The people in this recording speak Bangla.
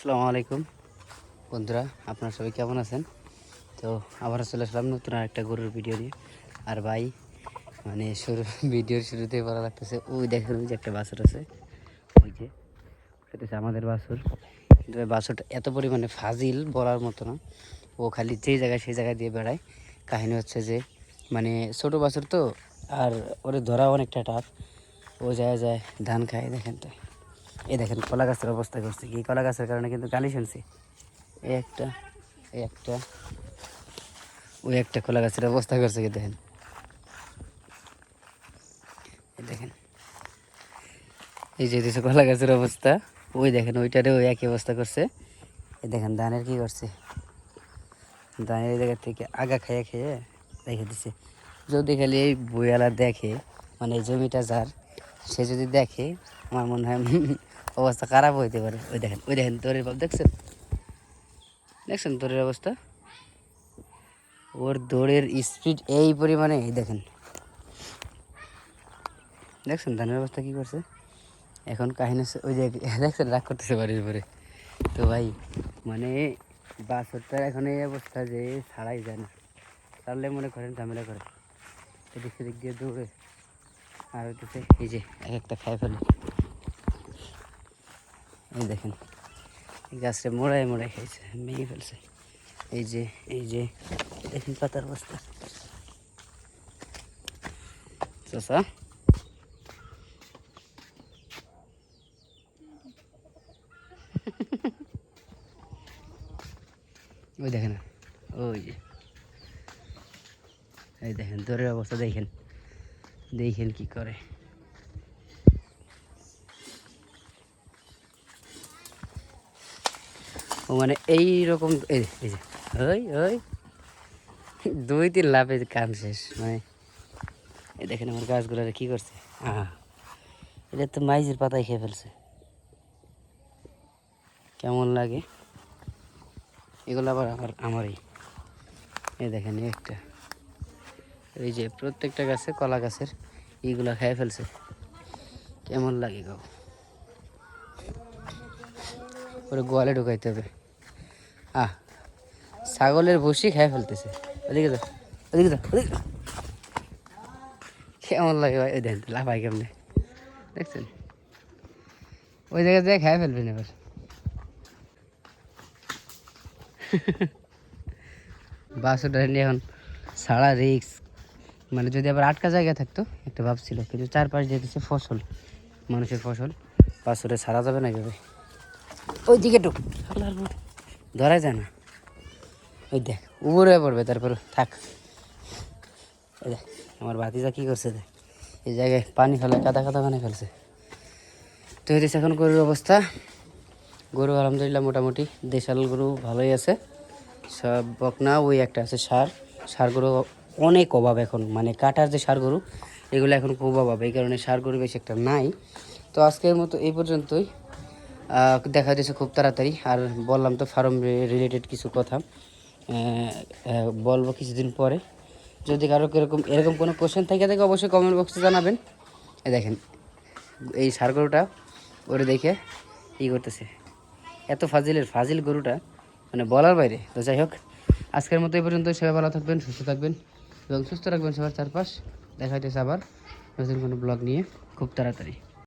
আসসালামু আলাইকুম। বন্ধুরা, আপনারা সবাই কেমন আছেন? তো আবার চলে আসলাম নতুন আর একটা গরুর ভিডিও নিয়ে। আর ভাই মানে শুরু ভিডিওর শুরুতে বলা লাগতেছে, ওই দেখেন যে একটা বাছুর আছে। ওই যে সেটা আমাদের বাছুর। কিন্তু ওই বাছুরটা এত পরিমাণে ফাজিল বলার মতো না। ও খালি যেই জায়গায় সেই জায়গায় দিয়ে বেড়ায়। কাহিনী হচ্ছে যে মানে ছোটো বাছুর তো, আর ওরে ধরা অনেকটা টাফ ও যায় যায় ধান খায়, দেখেন তো। এই দেখেন, কলা গাছের অবস্থা করছে কি? কলা গাছের কারণে কিন্তু গালি শুনছি। এই একটা এই একটা, ওই একটা কলা গাছের অবস্থা করছে কি দেখেন? দেখেন। এই যে দিছে কলা গাছের অবস্থা, ওই দেখেন ওইটারে ওই একই অবস্থা করছে। এই দেখেন, ধানের কি করছে? ধানের এই জায়গা থেকে আগা খেয়ে খেয়ে রেখে দিছে। যদি খালি এই বইয়ালা দেখে মানে জমিটা যার, সে যদি দেখে, আমার মনে হয় অবস্থা খারাপ হইতে পারে। ওই দেখেন ওই দেখেন তোরের বাপ দেখছেন? দেখছেন তোরের অবস্থা? ওর দৌড়ের স্পিড এই পরিমাণে, এই দেখেন। দেখছেন ধানের অবস্থা কি করছে? এখন কাহিনী হচ্ছে ওই যে, দেখছেন? রাগ করতেছে বাড়ির উপরে। তো ভাই মানে বাসরটার এখন এই অবস্থা যে ছাড়াই যায় না। ছাড়লে মনে করেন ঝামেলা করে। এদিক সেদিক দিয়ে দৌড়ে। আর হইতেছে এই যে, এক একটা খাই ফেলে। এই দেখেন, এই গাছটা মোড়ায় মোড়ায় খাইছে, ভেঙে ফেলছে। এই যে এই যে, দেখেন পাতার অবস্থা। চাষা ওই দেখেন, ওই যে। এই দেখেন, দরের অবস্থা দেখেন। দেখেন কি করে। ও মানে এই রকম এই ওই ওই। দুই তিন লাভে কাম শেষ মানে। এই দেখেন আমার গাছগুলো কি করছে। হ্যাঁ এটা তো মাইজের পাতায় খেয়ে ফেলছে। কেমন লাগে? এগুলো আবার আমার, আমারই। এই দেখেন একটা। এই যে প্রত্যেকটা গাছে কলা গাছের এইগুলা খেয়ে ফেলছে। কেমন লাগে গো? ওরে গোয়ালে ঢুকাইতে হবে। আহ, ছাগলের ভুসি খেয়ে ফেলতেছে। ওদিকে যা ওদিকে যা, ওদিকে কেমন লাগে ভাই ওই দেখেন লাফাই কেমনে। দেখছেন? ওই জায়গায় যায় খেয়ে ফেলবেন এবার। বাসটা নিয়ে এখন সারা রিক্স মানে যদি আবার আটকা জায়গায় থাকতো, একটা ভাবছিল কিন্তু চারপাশ যেতেছে ফসল, মানুষের ফসল। বাসরে সারা যাবে না ভাবে ওই দিকে টুক ধরা যায় না। ওই দেখ, উপরে পড়বে, তারপর থাক। আমার ভাতিজা কী করছে দেখ। এই জায়গায় পানি ফেলে, কাদা কাদা বানিয়ে ফেলছে। তো হইতেছে এখন গরুর অবস্থা। গরু আলহামদুলিল্লাহ মোটামুটি দেশাল গরু ভালোই আছে। সব বকনা, ওই একটা আছে সার। সার গরু অনেক অভাব এখন। মানে কাটার যে সার গরু, এগুলো এখন খুব অভাব। এই কারণে সার গরু বেশি একটা নাই। তো আজকের মতো এই পর্যন্তই। দেখা যাচ্ছে খুব তাড়াতাড়ি। আর বললাম তো ফার্ম রিলেটেড কিছু কথা। বলব কিছুদিন পরে। যদি কারও এরকম এরকম কোনো কোশ্চেন থেকে, থাকে অবশ্যই কমেন্ট বক্সে জানাবেন। দেখেন, এই সার গরুটা ওরে দেখে ই করতেছে। এত ফাজিলের ফাজিল গরুটা মানে বলার বাইরে। তো যাই হোক, আজকের মতো এই পর্যন্ত সবাই ভালো থাকবেন, সুস্থ থাকবেন এবং সুস্থ রাখবেন সবার চারপাশ। দেখা হইতেছে আবার নতুন কোনো ব্লগ নিয়ে। খুব তাড়াতাড়ি।